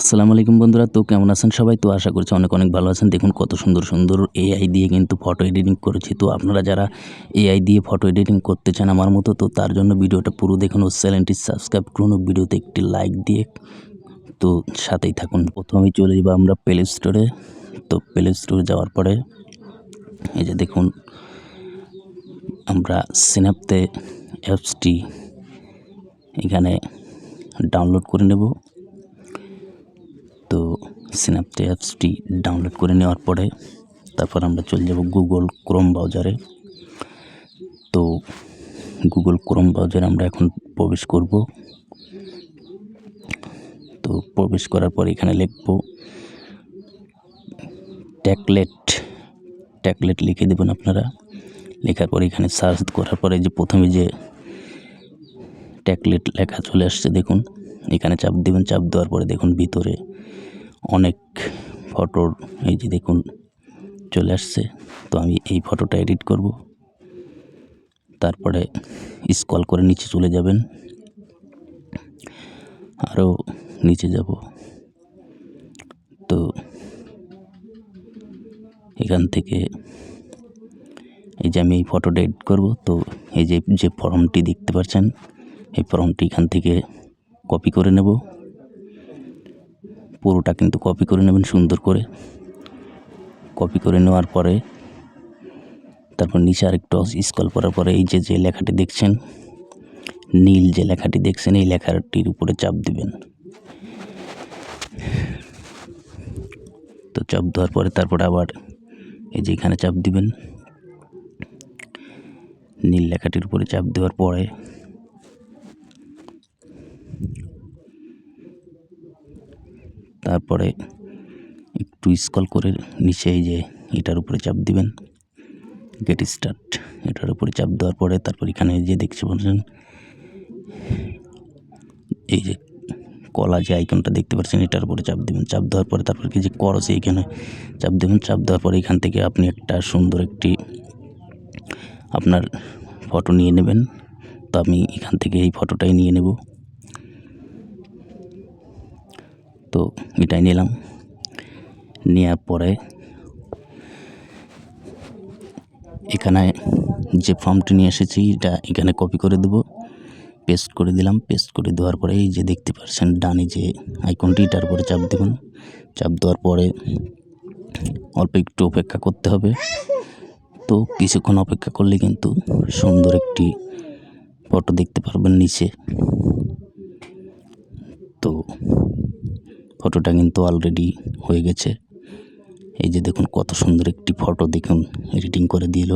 আসসালামু আলাইকুম বন্ধুরা, তো কেমন আছেন সবাই? তো আশা করছি অনেক অনেক ভালো আছেন। দেখুন কত সুন্দর সুন্দর এআই দিয়ে কিন্তু ফটো এডিটিং করেছি। তো আপনারা যারা এআই দিয়ে ফটো এডিটিং করতে চান আমার মতো, তো তার জন্য ভিডিওটা পুরো দেখুন। ও চ্যানেলটি সাবস্ক্রাইব করুন, ভিডিওতে একটি লাইক দিয়ে তো সাথেই থাকুন। প্রথমেই চলে যাব আমরা প্লে স্টোরে তো প্লে স্টোরে যাওয়ার পরে এই যে দেখুন, আমরা সিনাপতে অ্যাপসটি এখানে ডাউনলোড করে নেব। তো সিনাপটে অ্যাপসটি ডাউনলোড করে নেওয়ার পরে তারপর আমরা চলে যাব গুগল ক্রোম ব্রাউজারে তো গুগল ক্রোম ব্রাউজারে আমরা এখন প্রবেশ করব। তো প্রবেশ করার পর এখানে লিখব ট্যাকলেট ট্যাকলেট লিখে দেবেন আপনারা। লেখার পরে এখানে সার্চ করার পরে যে প্রথমে যে ট্যাকলেট লেখা চলে আসছে, দেখুন। এখানে চাপ দেবেন, চাপ দেওয়ার পরে দেখুন ভিতরে অনেক ফটোর এই যে দেখুন চলে আসছে। তো আমি এই ফটোটা এডিট করব। তারপরে স্কল করে নিচে চলে যাবেন। আরও নিচে যাব। তো এখান থেকে এই যে আমি এই ফটোটা এডিট করব। তো এই যে যে ফর্মটি দেখতে পাচ্ছেন, এই ফর্মটি এখান থেকে কপি করে নেব। পুরোটা কিন্তু কপি করে নেবেন সুন্দর করে। কপি করে নেওয়ার পরে, তারপর নিচে আরেকটু স্কল করার পরে এই যে যে লেখাটি দেখছেন, নীল যে লেখাটি দেখছেন, এই লেখাটির উপরে চাপ দিবেন। তো চাপ দেওয়ার পরে তারপরে আবার এই যে এখানে চাপ দিবেন। নীল লেখাটির উপরে চাপ দেওয়ার পরে তারপরে একটু স্কল করে নিচে এই যে এটার উপরে চাপ দিবেন। গেট স্টার্ট এটার উপরে চাপ দেওয়ার পরে তারপর এখানে যে দেখতে পাচ্ছেন এই যে কলা যে আইকনটা দেখতে পাচ্ছেন, এটার উপরে চাপ দেবেন। চাপ দেওয়ার পরে তারপর কি যে করছে এইখানে চাপ দেবেন। চাপ দেওয়ার পরে এখান থেকে আপনি একটা সুন্দর একটি আপনার ফটো নিয়ে নেবেন। তো আমি এখান থেকে এই ফটোটাই নিয়ে নেব। তো এটাই নিলাম। নেওয়ার পরে এখানে যে ফর্মটি নিয়ে এসেছি, এটা এখানে কপি করে দেব। পেস্ট করে দিলাম। পেস্ট করে দেওয়ার পরে এই যে দেখতে পাচ্ছেন, ডানে যে আইকনটি এটার উপরে চাপ দেবেন। চাপ দেওয়ার পরে অল্প একটু অপেক্ষা করতে হবে। তো কিছুক্ষণ অপেক্ষা করলে কিন্তু সুন্দর একটি ফটো দেখতে পারবেন নিচে। তো ফটোটা কিন্তু অলরেডি হয়ে গেছে। এই যে দেখুন কত সুন্দর একটি ফটো দেখুন এডিটিং করে দিল।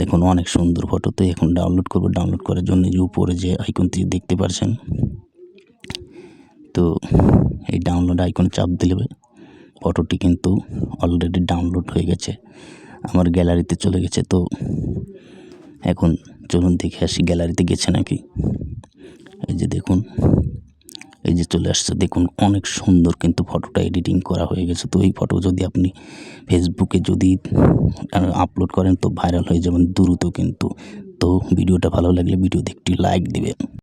দেখুন অনেক সুন্দর ফটো তো এখন ডাউনলোড করব। ডাউনলোড করার জন্য যে উপরে যে আইকনটি দেখতে পাচ্ছেন তো এই ডাউনলোড আইকন চাপ দিলে ফটোটি কিন্তু অলরেডি ডাউনলোড হয়ে গেছে, আমার গ্যালারিতে চলে গেছে। তো এখন চলুন দেখে আসি গ্যালারিতে গেছে নাকি? এই যে দেখুন এই যে চলে আসছে, দেখুন অনেক সুন্দর কিন্তু ফটোটা এডিটিং করা হয়ে গেছে। তো এই ফটো যদি আপনি ফেসবুকে যদি আপলোড করেন তো ভাইরাল হয়ে যাবেন দ্রুত কিন্তু। তো ভিডিওটা ভালো লাগলে ভিডিওতে একটি লাইক দিবেন।